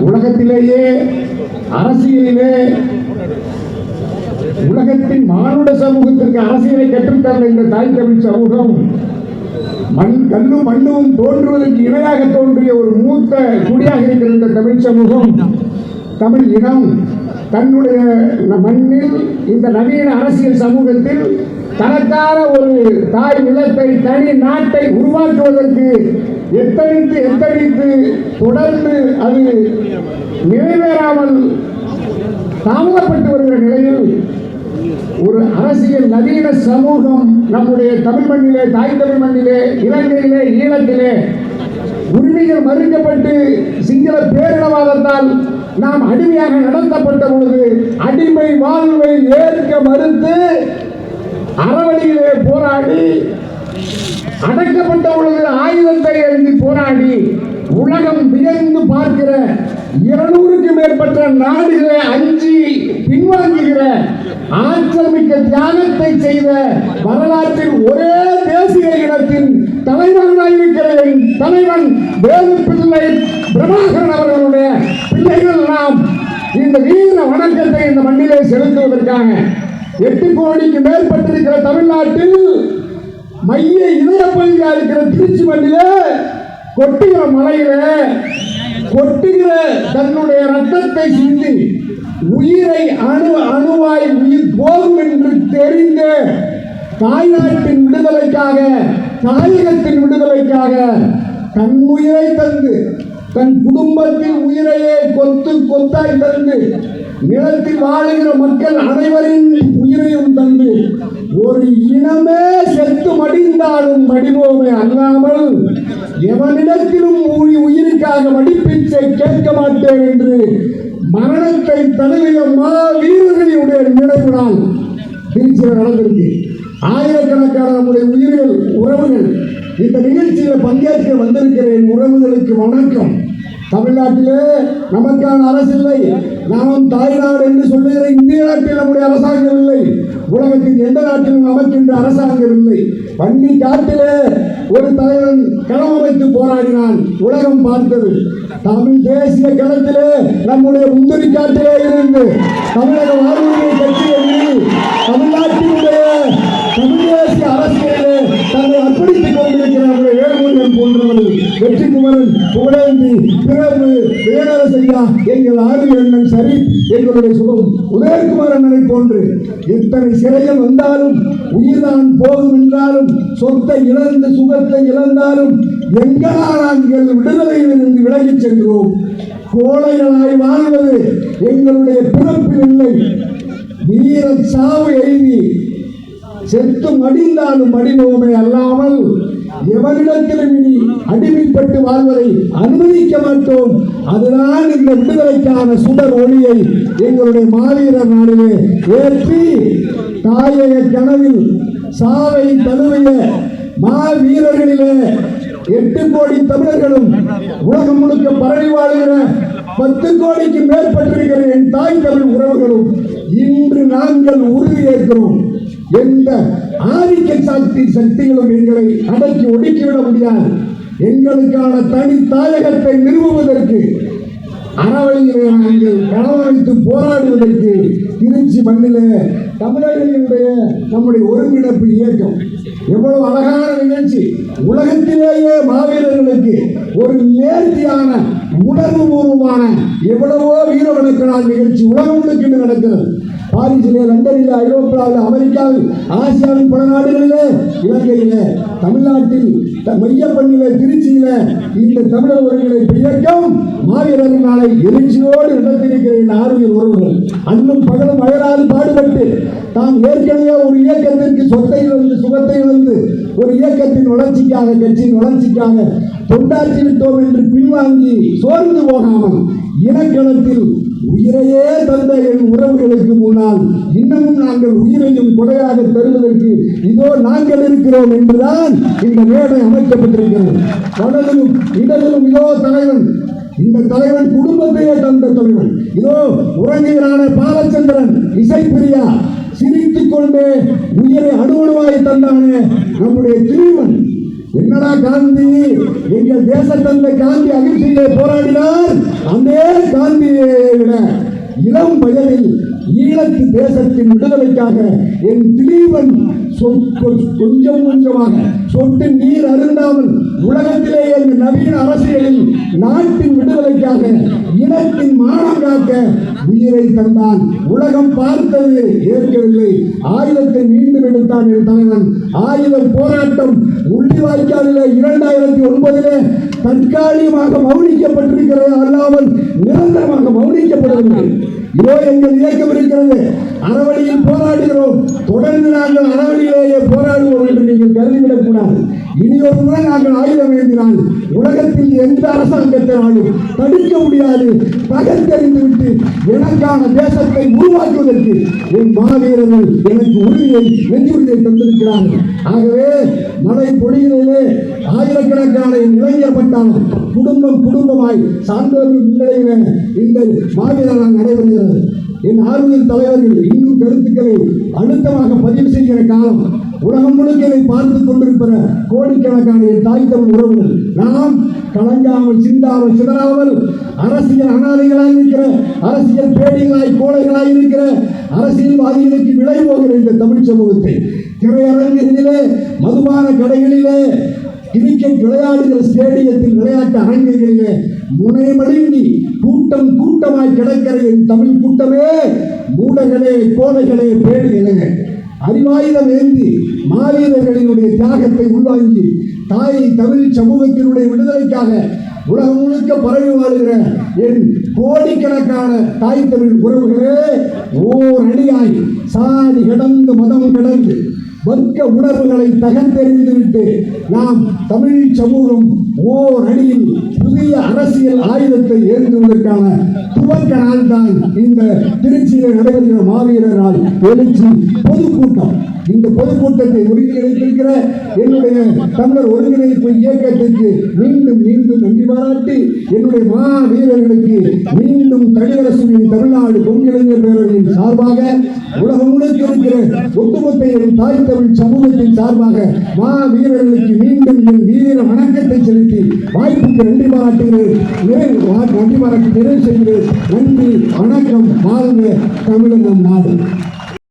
உலகத்திலேயே அரசியலிலே உலகத்தின் மானுட சமூகத்திற்கு அரசியலை கற்றுத்தந்த இந்த தாய் தமிழ் சமூகம் மண் கல்லும் மண்ணும் தோன்றுவதற்கு இணையாக தோன்றிய ஒரு மூத்த குடியாக இருக்கிற இந்த தமிழ் சமூகம் தமிழ் இனம் தன்னுடைய மண்ணில் இந்த நவீன அரசியல் சமூகத்தில் தனக்கான ஒரு தாய் நிலத்தை தனி நாட்டை உருவாக்குவதற்கு எத்தனித்து எத்தனித்து தொடர்ந்து அது நிறைவேறாமல் தாமதப்பட்டு வருகிற நிலையில் ஒரு அரசியல் நவீன சமூகம் நம்முடைய தமிழ் மண்ணிலே தாய் தமிழ் மண்ணிலே இலங்கையிலே ஈழத்திலே உரிமைகள் மறுக்கப்பட்டு சிங்கள பேரினவாதத்தால் நாம் அடிமையாக நடத்தப்பட்ட பொழுது அடிமை வாழ்வை ஏற்க மறுத்து அறவழியிலே போராடி அடக்கப்பட்ட பொழுது ஆயுதத்தை எழுதி போராடி உலகம் வியந்து பார்க்கிற இருநூறுக்கு மேற்பட்ட நாடுகளை அஞ்சி பின்வாங்குகிற ஆற்றல் மிக்க செய்த வரலாற்றில் ஒரே தேசிய இனத்தின் தலைவர்களாக என் தலைவன் வேலு பிள்ளை பிரபாகரன் அவர்களுடைய பிள்ளைகள் நாம் இந்த வீர வணக்கத்தை இந்த மண்ணிலே செலுத்துவதற்காக எட்டு கோடிக்கு மேற்பட்டிருக்கிற தமிழ்நாட்டில் மைய இதய பகுதியாக இருக்கிற திருச்சி மண்ணில கொட்டுகிற மலையில கொட்டுகிற தன்னுடைய ரத்தத்தை சிந்தி உயிரை அணு அணுவாய் உயிர் போகும் என்று தெரிந்த தாய்நாட்டின் விடுதலைக்காக தாயகத்தின் விடுதலைக்காக தன் உயிரை தந்து தன் குடும்பத்தின் உயிரையே கொத்து கொத்தாய் தந்து நிலத்தில் வாழுகிற மக்கள் அனைவரின் உயிரையும் தந்து ஒரு இனமே செத்து மடிந்தாலும் மடிவோமே அல்லாமல் எவனிடத்திலும் உயிருக்காக மடிப்பீச்சை கேட்க மாட்டேன் என்று மரணத்தை தழுவிய மா வீரர்களுடைய நினைவு நாள் திருச்சியில் நடந்திருக்கு. ஆயிரக்கணக்கான நம்முடைய உயிர்கள் உறவுகள் இந்த நிகழ்ச்சியில் பங்கேற்க வந்திருக்கிற என் உறவுகளுக்கு வணக்கம். தமிழ்நாட்டிலே நமக்கான அரசு இல்லை. நாம் தாய்நாடு என்று சொல்லுகிற இந்திய நாட்டில் நம்முடைய அரசாங்கம் இல்லை. உலகத்தின் எந்த நாட்டிலும் நமக்கின்ற அரசாங்கம் இல்லை. வன்னி காட்டிலே ஒரு தலைவன் களம் அமைத்து போராடினான். உலகம் பார்த்தது. தமிழ் தேசிய களத்திலே நம்முடைய முந்திரி காட்டிலே இருந்து தமிழக வாழ்வுரிமை கட்சி தமிழ் வேணரசையா எங்கள் ஆதி அண்ணன் சரி எங்களுடைய சுகம். உதயகுமார் அண்ணனை போன்று எத்தனை சிறையில் வந்தாலும் உயிர்தான் போகும் என்றாலும் சொத்தை இழந்து சுகத்தை இழந்தாலும் எங்களால் நாங்கள் விடுதலையில் இருந்து விலகிச் சென்றோம். கோழைகளாய் வாழ்வது எங்களுடைய பிறப்பு இல்லை. வீர சாவு எழுதி செத்து மடிந்தாலும் மடிவோமே அல்லாமல் எவரிடத்திலும் இனி அடிமைப்பட்டு வாழ்வதை அனுமதிக்க மாட்டோம். அதுதான் இந்த விடுதலைக்கான சுடர் ஒளியை எங்களுடைய மாவீரர் நாளிலே ஏற்றி தாயக கனவில் சாவை தழுவிய மாவீரர்களிலே எட்டு கோடி தமிழர்களும் உலகம் முழுக்க பரவி வாழ்கிற பத்து கோடிக்கு மேற்பட்டிருக்கிற என் தாய் தமிழ் உறவுகளும் இன்று நாங்கள் உறுதியேற்கிறோம் எந்த ஆதிக்க சக்தி சக்திகளும் எங்களை அடக்கி ஒடுக்கிவிட முடியாது. எங்களுக்கான தனி தாயகத்தை நிறுவுவதற்கு அறவழியிலே நாங்கள் களவமைத்து போராடுவதற்கு திருச்சி மண்ணிலே தமிழர்களுடைய நம்முடைய ஒருங்கிணைப்பு இயக்கம். எவ்வளவு அழகான நிகழ்ச்சி. உலகத்திலேயே மாவீரர்களுக்கு ஒரு நேர்த்தியான உணர்வு பூர்வமான எவ்வளவோ வீர வணக்க நாள் நிகழ்ச்சி உலகம் நடக்கிறது. பாரிஸிலே லண்டனில் ஐரோப்பாவில் அமெரிக்காவில் ஆசியாவின் பல நாடுகளில் இலங்கையில் தமிழ்நாட்டில் த- மையப்பண்ணிலே திருச்சியில இந்த தமிழர் ஒருங்கிணைப்பு இயக்கம் மாவீரர் நாளை எழுச்சியோடு நடத்திருக்கிற என் ஆறுதல் உறவுகள். அன்னும் பகலும் அயராது பாடுபட்டு தாம் ஏற்கனவே ஒரு இயக்கத்திற்கு சொத்தை வந்து சுகத்தை வந்து ஒரு இயக்கத்தின் வளர்ச்சிக்காக கட்சியின் வளர்ச்சிக்காக தொண்டாற்றி விட்டோம் என்று பின்வாங்கி சோர்ந்து போகாமல் இனக்களத்தில் உயிரையே தந்த என் உறவுகளுக்கு முன்னால் இன்னமும் நாங்கள் உயிரையும் குறையாக தருவதற்கு இதோ நாங்கள் இருக்கிறோம் என்றுதான் இந்த மேடை அமைக்கப்பட்டிருக்கிறது. வடதிலும் இடதிலும் இதோ தலைவன் இந்த தலைவன் குடும்பத்தையே தந்த தலைவன். இதோ உறங்குகிறான பாலச்சந்திரன் இசைப்பிரியா சிரித்துக் கொண்டே உயிரை அணுவணுவாய் தந்தானே நம்முடைய திருவன். என்னடா காந்தி? எங்கள் தேச தந்தை காந்தி அகிம்சையிலே போராடினார். அந்த காந்தியை விட இளம் வயதில் ஈழத்து தேசத்தின் விடுதலைக்காக என் திலீபன் கொஞ்சம் கொஞ்சமாக சொட்டு நீர் அருந்தாமல் உலகத்திலேயே இந்த நவீன அரசியலில் நாட்டின் விடுதலைக்காக இனத்தின் மானம் காக்க உயிரை தந்தான் உலகம் பார்த்தது ஏற்கவில்லை. ஆயுதத்தை மீண்டும் எடுத்தான் என் தலைவன். ஆயுத போராட்டம் முள்ளிவாய்க்காலிலே இரண்டாயிரத்தி ஒன்பதிலே தற்காலிகமாக மௌனிக்கப்பட்டிருக்கிறது. அல்லாமல் நிரந்தரமாக மௌனிக்கப்படவில்லை. இதோ எங்கள் இயக்கம் இருக்கிறது அறவழியில் போராடுகிறோம். தொடர்ந்து நாங்கள் அறவழியிலேயே போராடுவோம் என்று நீங்கள் கருதிவிடக் கூடாது. இனி ஒரு முறை நாங்கள் ஆயுதம் ஏந்தினால் உலகத்தில் எந்த அரசாங்கத்தினாலும் தடுக்க முடியாது பகத்தறிந்து விட்டு எனக்கான தேசத்தை உருவாக்குவதற்கு என் மாவீரர்கள் எனக்கு உறுதியை நெஞ்சுறுதியை தந்திருக்கிறார்கள். ஆகவே மழை பொடியிலே ஆயிரக்கணக்கான என் இளைஞர் பட்டாளம் குடும்பம் குடும்பமாய் சான்றோர்கள் முன்னிலையில இந்த மாவீரர்கள் நடைபெறுகிறது. என் ஆர்வல் தலைவர்கள் இன்னும் கருத்துக்களை அழுத்தமாக பதிவு செய்கிற காலம் உலகம் முழுக்க இதை பார்த்துக் கொண்டிருக்கிற கோடிக்கணக்கான என் தாய் தமிழ் உறவுகள். நாம் கலங்காமல் சிந்தாமல் சிதறாமல் அரசியல் அனாதைகளாய் இருக்கிற அரசியல் பேடிகளாய் கோடைகளாய் இருக்கிற அரசியல்வாதிகளுக்கு விலை போகிற இந்த தமிழ் சமூகத்தை. திரையரங்குகளிலே மதுபான கடைகளிலே கிரிக்கெட் விளையாடுகிற ஸ்டேடியத்தில் விளையாட்டு அரங்குகளிலே முனைமடங்கி கூட்டம் கூட்டமாய் கிடக்கிற என் தமிழ் கூட்டமே மூடகளே கோடைகளே பேடுகளே அறிவாயுதம் ஏந்தி மாவீரர்களினுடைய தியாகத்தை உள்வாங்கி தாய் தமிழ் சமூகத்தினுடைய விடுதலைக்காக உலகம் முழுக்க பரவி வாழுகிற என் கோடிக்கணக்கான தாய் தமிழ் உறவுகளே ஓர் அடியாய் சாதி கிடந்து மதம் கிடந்து வர்க்க உணர்வுகளை தகர்த்தெறிந்துவிட்டு நாம் தமிழ் சமூகம் ஓர் புதிய அரசியல் ஆயுதத்தை ஏற்றுவதற்கான துவக்க நாள் தான் இந்த திருச்சியில் நடைபெறுகிற மாவீரரால் எழுச்சி பொதுக்கூட்டம். இந்த பொதுக்கூட்டத்தை ஒருங்கிணைத்திருக்கிற என்னுடைய தமிழர் ஒருங்கிணைப்பு இயக்கத்திற்கு மீண்டும் மீண்டும் நன்றி பாராட்டி என்னுடைய மா வீரர்களுக்கு மீண்டும் தனியரசுவின் தமிழ்நாடு பொங்கிளைஞர் பேரவையின் சார்பாக உலகம் முழுக்க இருக்கிற ஒட்டுமொத்த என் தாய் தமிழ் சமூகத்தின் சார்பாக மா வீரர்களுக்கு மீண்டும் என் வீர வணக்கத்தை செலுத்தி வாய்ப்புக்கு நன்றி பாராட்டுகிறேன். நன்றி பாராட்டி நிறைவு செய்கிறேன். நன்றி வணக்கம் வாழ்க தமிழகம் நாடு.